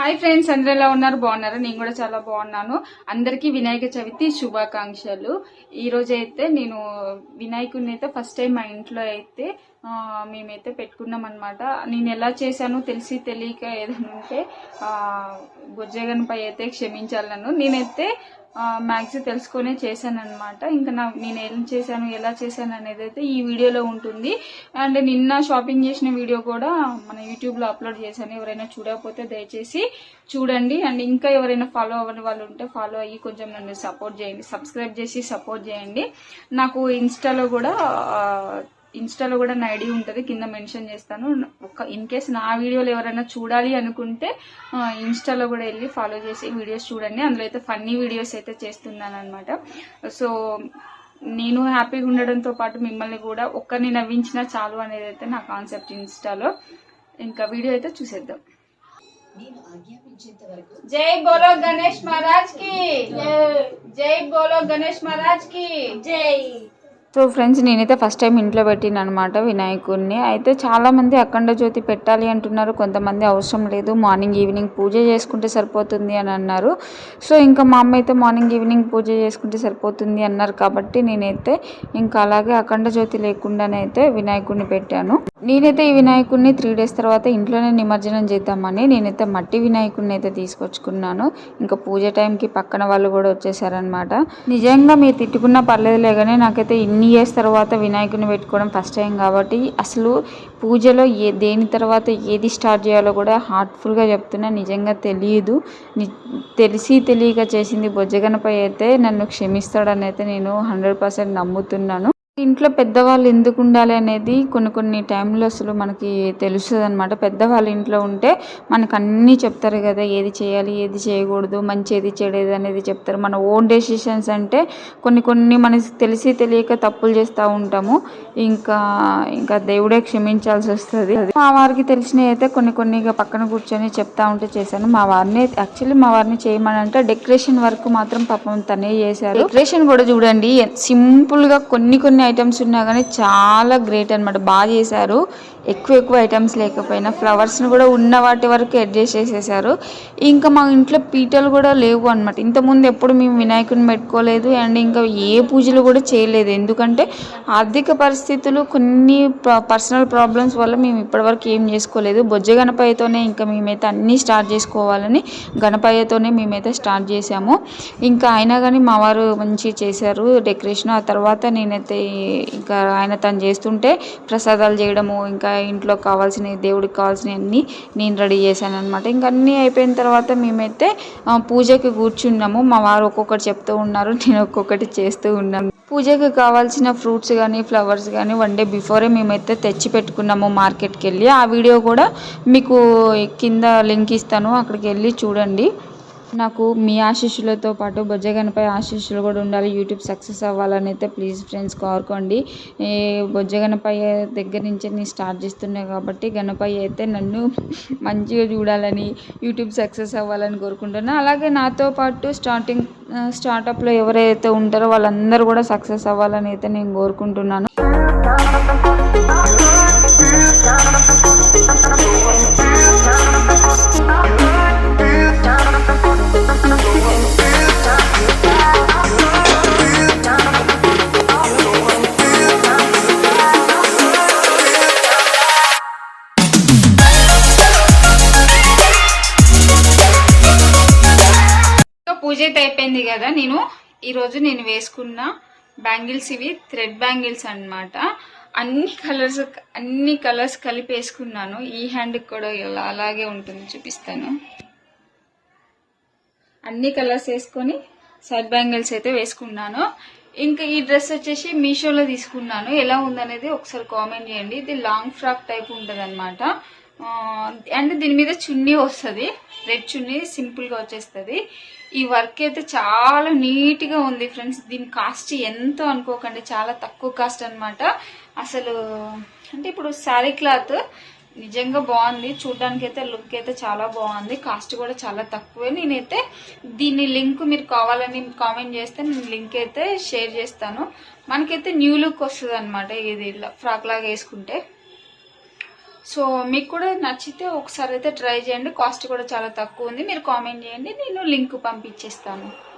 Hi friends అందరూ ఎలా ఉన్నారు? బాగున్నారా? నేను కూడా చాలా బాగున్నాను. అందరికీ వినాయక చవితి శుభాకాంక్షలు. ఈరోజైతే అయితే నేను వినాయకుడిని అయితే ఫస్ట్ టైం మా ఇంట్లో అయితే మేమైతే పెట్టుకున్నాం అనమాట నేను ఎలా చేశానో తెలిసి తెలియక ఏదైనా ఉంటే బొజ్జగన్పై అయితే క్షమించాలి నన్ను నేనైతే మ్యాక్స్ తెలుసుకొనే చేశాను అనమాట ఇంకా నా నేను ఏం చేశాను ఎలా చేశాను అనేది అయితే ఈ వీడియోలో ఉంటుంది. అండ్ నిన్న షాపింగ్ చేసిన వీడియో కూడా మన యూట్యూబ్లో అప్లోడ్ చేశాను. ఎవరైనా చూడకపోతే దయచేసి చూడండి. అండ్ ఇంకా ఎవరైనా ఫాలో అవ్వని వాళ్ళు ఉంటే ఫాలో అయ్యి కొంచెం నన్ను సపోర్ట్ చేయండి. సబ్స్క్రైబ్ చేసి సపోర్ట్ చేయండి. నాకు ఇన్స్టాలో కూడా ఇన్స్టాలో కూడా నా ఐడి ఉంటుంది కింద మెన్షన్ చేస్తాను. ఒక ఇన్ కేస్ నా వీడియోలు ఎవరైనా చూడాలి అనుకుంటే ఇన్స్టాలో కూడా వెళ్ళి ఫాలో చేసి వీడియోస్ చూడండి. అందులో అయితే ఫన్నీ వీడియోస్ అయితే చేస్తున్నాను అనమాట సో నేను హ్యాపీగా ఉండడంతో పాటు మిమ్మల్ని కూడా ఒక్కరిని నవ్వించినా చాలు అనేది అయితే నా కాన్సెప్ట్ ఇన్స్టాలో. ఇంకా వీడియో అయితే చూసేద్దాం. జై బోలో గణేష్ మహారాజ్కి. జై బోలో గణేష్ మహారాజ్కి. జై. సో ఫ్రెండ్స్ నేనైతే ఫస్ట్ టైం ఇంట్లో పెట్టిన అనమాట వినాయకుడిని అయితే చాలామంది అఖండ జ్యోతి పెట్టాలి అంటున్నారు. కొంతమంది అవసరం లేదు. మార్నింగ్ ఈవినింగ్ పూజ చేసుకుంటే సరిపోతుంది అని అన్నారు. సో ఇంకా మా అమ్మ అయితే మార్నింగ్ ఈవినింగ్ పూజ చేసుకుంటే సరిపోతుంది అన్నారు. కాబట్టి నేనైతే ఇంకా అలాగే అఖండ జ్యోతి లేకుండానైతే వినాయకుడిని పెట్టాను. నేనైతే ఈ వినాయకుడిని త్రీ డేస్ తర్వాత ఇంట్లోనే నిమజ్జనం చేద్దామని నేనైతే మట్టి వినాయకుడిని అయితే తీసుకొచ్చుకున్నాను. ఇంకా పూజ టైంకి పక్కన వాళ్ళు కూడా వచ్చేసారనమాట నిజంగా మీరు తిట్టుకున్నా పర్లేదులే కానీ నాకైతే ఇన్ని ఇయర్స్ తర్వాత వినాయకుడిని పెట్టుకోవడం ఫస్ట్ టైం కాబట్టి అసలు పూజలో ఏ దేని తర్వాత ఏది స్టార్ట్ చేయాలో కూడా హార్ట్ఫుల్గా చెప్తున్నా నిజంగా తెలియదు. తెలిసి తెలియక చేసింది బొజ్జగనపై అయితే నన్ను క్షమిస్తాడని అయితే నేను హండ్రెడ్ పర్సెంట్ నమ్ముతున్నాను. ఇంట్లో పెద్దవాళ్ళు ఎందుకు ఉండాలి అనేది కొన్ని కొన్ని టైంలో అసలు మనకి తెలుస్తుంది అనమాట పెద్దవాళ్ళు ఇంట్లో ఉంటే మనకు అన్నీ చెప్తారు కదా ఏది చేయాలి ఏది చేయకూడదు మంచి ఏది చెడేది అనేది చెప్తారు. మన ఓన్ డెసిషన్స్ అంటే కొన్ని కొన్ని మనకి తెలిసి తెలియక తప్పులు చేస్తూ ఉంటాము. ఇంకా ఇంకా దేవుడే క్షమించాల్సి వస్తుంది. మా వారికి తెలిసినవి అయితే కొన్ని కొన్ని పక్కన కూర్చొని చెప్తా ఉంటే చేశాను. మా వారిని యాక్చువల్లీ మా వారిని చేయమని అంటే డెకరేషన్ వర్క్ మాత్రం పాపం తనే చేశారు. డెకరేషన్ కూడా చూడండి సింపుల్గా కొన్ని కొన్ని ఐటమ్స్ ఉన్నా కానీ చాలా గ్రేట్ అన్నమాట. బాగా చేశారు. ఎక్కువ ఎక్కువ ఐటమ్స్ లేకపోయినా ఫ్లవర్స్ని కూడా ఉన్న వాటి వరకు అడ్జస్ట్ చేసేసారు. ఇంకా మా ఇంట్లో పీటలు కూడా లేవు అనమాట ఇంతకుముందు ఎప్పుడు మేము వినాయకుడిని పెట్టుకోలేదు అండ్ ఇంకా ఏ పూజలు కూడా చేయలేదు. ఎందుకంటే ఆర్థిక పరిస్థితులు కొన్ని పర్సనల్ ప్రాబ్లమ్స్ వల్ల మేము ఇప్పటివరకు ఏం చేసుకోలేదు. బొజ్జ గణపయ్యతోనే ఇంకా మేమైతే అన్నీ స్టార్ట్ చేసుకోవాలని గణపయ్యతోనే మేమైతే స్టార్ట్ చేసాము ఇంకా అయినా కానీ మా వారు మంచిగా చేశారు. డెకరేషన్ ఆ తర్వాత నేనైతే ఇంకా ఆయన తను చేస్తుంటే ప్రసాదాలు చేయడము ఇంకా ఇంట్లో కావాల్సిన దేవుడికి కావాల్సినవి అన్నీ నేను రెడీ చేశాను అనమాట ఇంకా అన్నీ అయిపోయిన తర్వాత మేమైతే పూజకి కూర్చున్నాము. మా వారు ఒక్కొక్కటి చెప్తూ ఉన్నారు నేను ఒక్కొక్కటి చేస్తూ ఉన్నాను. పూజకి కావాల్సిన ఫ్రూట్స్ కానీ ఫ్లవర్స్ కానీ వన్ డే బిఫోరే మేమైతే తెచ్చి పెట్టుకున్నాము మార్కెట్కి వెళ్ళి ఆ వీడియో కూడా మీకు కింద లింక్ ఇస్తాను అక్కడికి వెళ్ళి చూడండి. నాకు మీ ఆశీస్సులతో పాటు బొజ్జగనపై ఆశీస్సులు కూడా ఉండాలి. యూట్యూబ్ సక్సెస్ అవ్వాలని అయితే ప్లీజ్ ఫ్రెండ్స్ కోరుకోండి. ఈ బొజ్జగనపై దగ్గర నుంచి నేను స్టార్ట్ చేస్తున్నా కాబట్టి గణపయ్య అయితే నన్ను మంచిగా చూడాలని యూట్యూబ్ సక్సెస్ అవ్వాలని కోరుకుంటున్నా. అలాగే నాతో పాటు స్టార్టింగ్ స్టార్టప్లో ఎవరైతే ఉంటారో వాళ్ళందరూ కూడా సక్సెస్ అవ్వాలని అయితే నేను కోరుకుంటున్నాను. పూజ అయితే అయిపోయింది కదా నేను. ఈరోజు నేను వేసుకున్న బ్యాంగిల్స్ ఇవి థ్రెడ్ బ్యాంగిల్స్ అనమాట అన్ని కలర్స్ అన్ని కలర్స్ కలిపి వేసుకున్నాను. ఈ హ్యాండ్కి కూడా ఇలా అలాగే ఉంటుంది చూపిస్తాను. అన్ని కలర్స్ వేసుకొని సైడ్ బ్యాంగిల్స్ అయితే వేసుకున్నాను. ఇంకా ఈ డ్రెస్ వచ్చేసి మీషోలో తీసుకున్నాను. ఎలా ఉందనేది ఒకసారి కామెంట్ చేయండి. ఇది లాంగ్ ఫ్రాక్ టైప్ ఉంటుంది అనమాట అండ్ దీని మీద చున్నీ వస్తుంది. రెడ్ చున్నీ సింపుల్గా వచ్చేస్తుంది. ఈ వర్క్ అయితే చాలా నీట్గా ఉంది ఫ్రెండ్స్. దీని కాస్ట్ ఎంతో అనుకోకండి. చాలా తక్కువ కాస్ట్ అన్నమాట. అసలు అంటే ఇప్పుడు శారీ క్లాత్ నిజంగా బాగుంది. చూడడానికి అయితే లుక్ అయితే చాలా బాగుంది. కాస్ట్ కూడా చాలా తక్కువే. నేనైతే దీని లింక్ మీరు కావాలని కామెంట్ చేస్తే నేను లింక్ అయితే షేర్ చేస్తాను. మనకైతే న్యూ లుక్ వస్తుంది అనమాట ఇది ఫ్రాక్ లాగా వేసుకుంటే. సో మీకు కూడా నచ్చితే ఒకసారి అయితే ట్రై చేయండి. కాస్ట్ కూడా చాలా తక్కువ ఉంది. మీరు కామెంట్ చేయండి. నేను లింక్ పంపించేస్తాను.